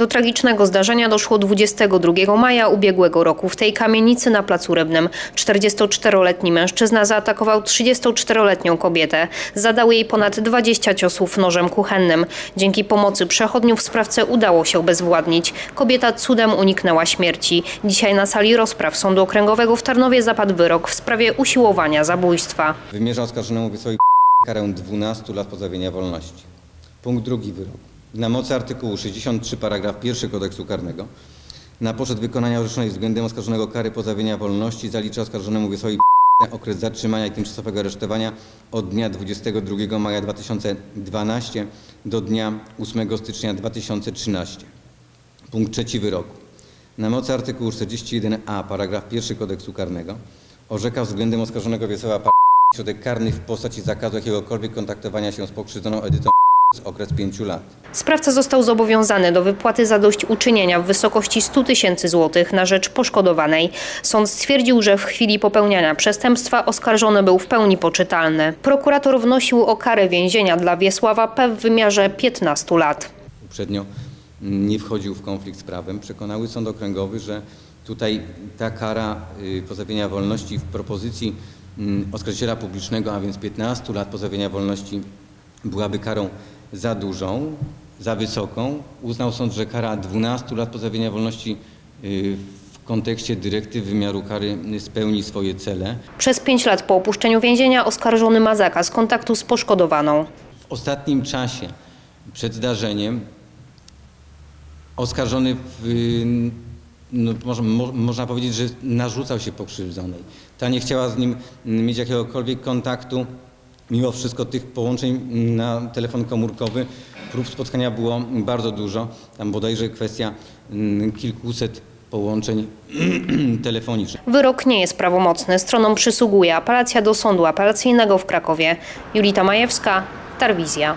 Do tragicznego zdarzenia doszło 22 maja ubiegłego roku. W tej kamienicy na Placu Rybnym 44-letni mężczyzna zaatakował 34-letnią kobietę. Zadał jej ponad 20 ciosów nożem kuchennym. Dzięki pomocy przechodniów sprawcę udało się obezwładnić. Kobieta cudem uniknęła śmierci. Dzisiaj na sali rozpraw Sądu Okręgowego w Tarnowie zapadł wyrok w sprawie usiłowania zabójstwa. Wymierza oskarżonemu Wiesławowi karę 12 lat pozbawienia wolności. Punkt drugi wyroku. Na mocy artykułu 63 paragraf 1 kodeksu karnego na poczet wykonania orzeczonej względem oskarżonego kary pozbawienia wolności zalicza oskarżonemu Wiesławowi okres zatrzymania i tymczasowego aresztowania od dnia 22 maja 2012 do dnia 8 stycznia 2013. Punkt trzeci wyroku. Na mocy artykułu 41a paragraf 1 kodeksu karnego orzeka względem oskarżonego Wiesława środek karny w postaci zakazu jakiegokolwiek kontaktowania się z pokrzywdzoną Edytą okres 5 lat. Sprawca został zobowiązany do wypłaty zadośćuczynienia w wysokości 100 tysięcy złotych na rzecz poszkodowanej. Sąd stwierdził, że w chwili popełniania przestępstwa oskarżony był w pełni poczytalny. Prokurator wnosił o karę więzienia dla Wiesława P. w wymiarze 15 lat. Uprzednio nie wchodził w konflikt z prawem. Przekonały sąd okręgowy, że tutaj ta kara y, pozbawienia wolności w propozycji mm, oskarżyciela publicznego, a więc 15 lat pozbawienia wolności byłaby karą za dużą, za wysoką. Uznał sąd, że kara 12 lat pozbawienia wolności y, w kontekście dyrektyw wymiaru kary spełni swoje cele. Przez 5 lat po opuszczeniu więzienia oskarżony ma zakaz kontaktu z poszkodowaną. W ostatnim czasie, przed zdarzeniem, oskarżony, w, no, można, mo, można powiedzieć, że narzucał się pokrzywdzonej. Ta nie chciała z nim mieć jakiegokolwiek kontaktu. Mimo wszystko tych połączeń na telefon komórkowy, prób spotkania było bardzo dużo. Tam bodajże kwestia mm, kilkuset połączeń telefonicznych. Wyrok nie jest prawomocny. Stronom przysługuje apelacja do Sądu Apelacyjnego w Krakowie. Julita Majewska, Tarwizja.